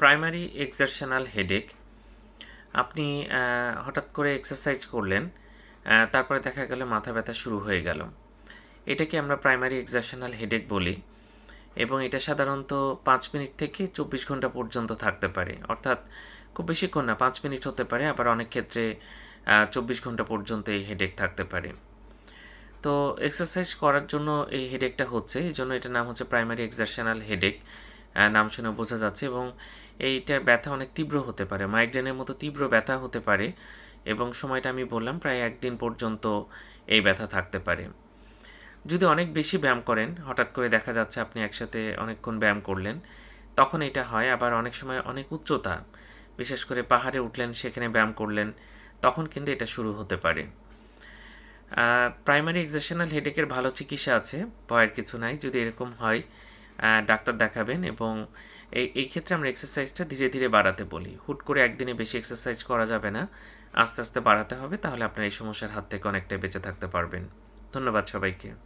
Primary exertional headache আপনি হঠাৎ করে এক্সারসাইজ করলেন তারপরে দেখা গেল মাথা ব্যথা শুরু হয়ে গেল। এটাকে আমরা প্রাইমারি এক্সারশনাল হেডেক বলি এবং এটা সাধারণত পাঁচ মিনিট থেকে চব্বিশ ঘণ্টা পর্যন্ত থাকতে পারে। অর্থাৎ খুব বেশিক্ষণ না, পাঁচ মিনিট হতে পারে, আবার অনেক ক্ষেত্রে চব্বিশ ঘণ্টা পর্যন্ত এই হেডেক থাকতে পারে। তো এক্সারসাইজ করার জন্য এই হেডেকটা হচ্ছে এই জন্য এটার নাম হচ্ছে প্রাইমারি এক্সারশনাল হেডেক নাম শুনে বোঝা যাচ্ছে এবং এইটার ব্যথা অনেক তীব্র হতে পারে মাইগ্রেনের মতো তীব্র ব্যথা হতে পারে এবং সময়টা আমি বললাম প্রায় একদিন পর্যন্ত এই ব্যথা থাকতে পারে। যদি অনেক বেশি ব্যায়াম করেন, হঠাৎ করে দেখা যাচ্ছে আপনি একসাথে অনেকক্ষণ ব্যায়াম করলেন, তখন এটা হয়। আবার অনেক সময় অনেক উচ্চতা, বিশেষ করে পাহাড়ে উঠলেন, সেখানে ব্যায়াম করলেন, তখন কিন্তু এটা শুরু হতে পারে। প্রাইমারি এক্সেশনাল হেডেকের ভালো চিকিৎসা আছে, ভয়ের কিছু নাই। যদি এরকম হয় ডাক্তার দেখাবেন এবং এই ক্ষেত্রে আমরা এক্সারসাইজটা ধীরে ধীরে বাড়াতে বলি। হুট করে একদিনে বেশি এক্সারসাইজ করা যাবে না, আস্তে আস্তে বাড়াতে হবে, তাহলে আপনার এই সমস্যার হাত থেকে অনেকটাই বেঁচে থাকতে পারবেন। ধন্যবাদ সবাইকে।